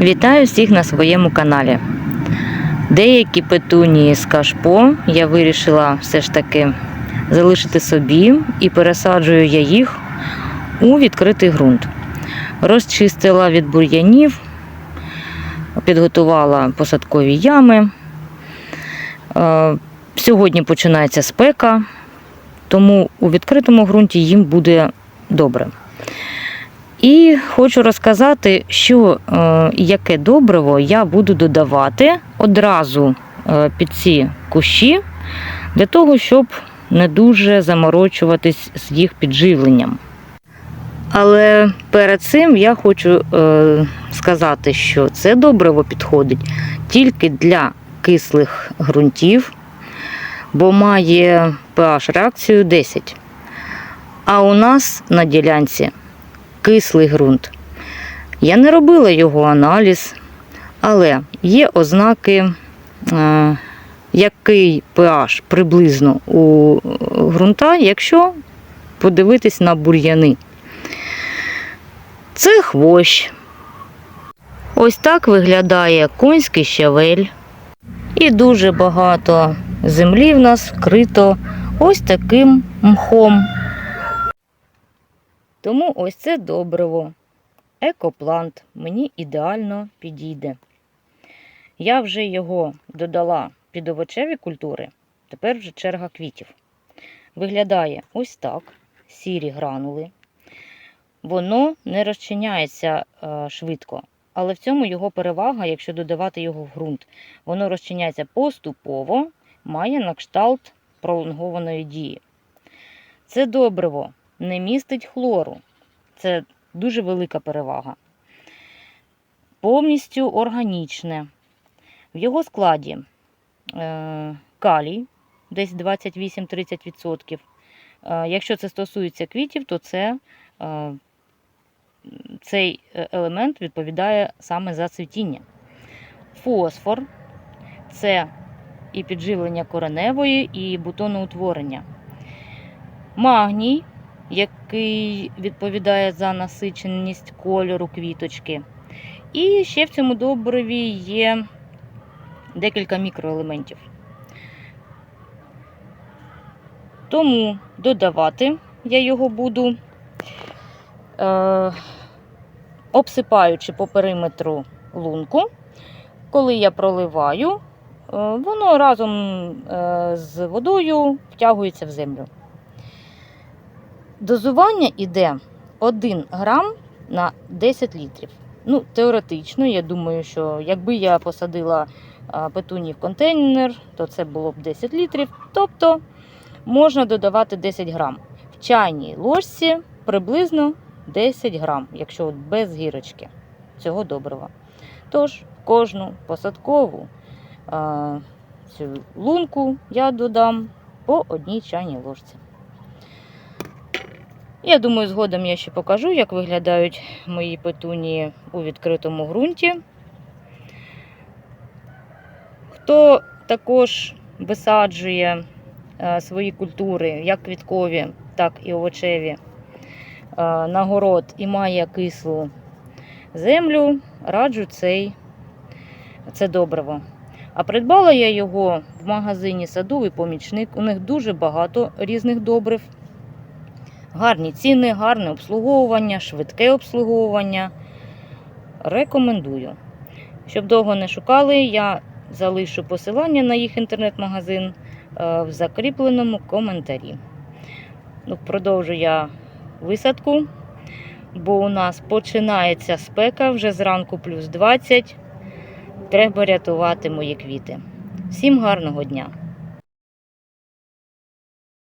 Вітаю всіх на своєму каналі. Деякі петунії з кашпо я вирішила все ж таки залишити собі і пересаджую я їх у відкритий ґрунт. Розчистила від бур'янів, підготувала посадкові ями. Е, Сьогодні починається спека, тому у відкритому ґрунті їм буде добре. І хочу розказати, що е, яке добриво я буду додавати одразу е, під ці кущі, для того, щоб не дуже заморочуватись з їх підживленням. Але перед цим я хочу е, сказати, що це добриво підходить тільки для кислих ґрунтів, бо має pH реакцію 10. А у нас на ділянці кислий ґрунт. Я не робила його аналіз, але є ознаки, е, який pH приблизно у ґрунта, якщо подивитись на бур'яни. Це хвощ. Ось так виглядає конський щавель. І дуже багато землі в нас вкрито ось таким мхом. Тому ось це добриво. Екоплант мені ідеально підійде. Я вже його додала під овочеві культури, тепер вже черга квітів. Виглядає ось так: сірі гранули. Воно не розчиняється е, швидко, але в цьому його перевага, якщо додавати його в ґрунт. Воно розчиняється поступово, має на кшталт пролонгованої дії. Це добриво не містить хлору. Це дуже велика перевага. Повністю органічне. В його складі е, калій десь 28-30%. Е, якщо це стосується квітів, то це, е, цей елемент відповідає саме за цвітіння. Фосфор це і підживлення кореневої, і бутоноутворення. Магній який відповідає за насиченість кольору квіточки. І ще в цьому добриві є декілька мікроелементів. Тому додавати я його буду, е, обсипаючи по периметру лунку. Коли я проливаю, е, воно разом е, з водою втягується в землю. Дозування йде 1 грам на 10 літрів. Ну, теоретично, я думаю, що якби я посадила петуні в контейнер, то це було б 10 літрів. Тобто можна додавати 10 грам. В чайній ложці приблизно 10 грам, якщо от без гірочки цього добрива. Тож, кожну посадкову цю лунку я додам по одній чайній ложці. Я думаю, згодом я ще покажу, як виглядають мої петунії у відкритому ґрунті. Хто також висаджує е, свої культури, як квіткові, так і овочеві, е, на город і має кислу землю, раджу цей, це добриво. А придбала я його в магазині Садовий помічник. У них дуже багато різних добрив. Гарні ціни, гарне обслуговування, швидке обслуговування. Рекомендую. Щоб довго не шукали, я залишу посилання на їх інтернет-магазин е, в закріпленому коментарі. Ну, Продовжу я висадку, бо у нас починається спека вже зранку плюс 20. Треба рятувати мої квіти. Всім гарного дня!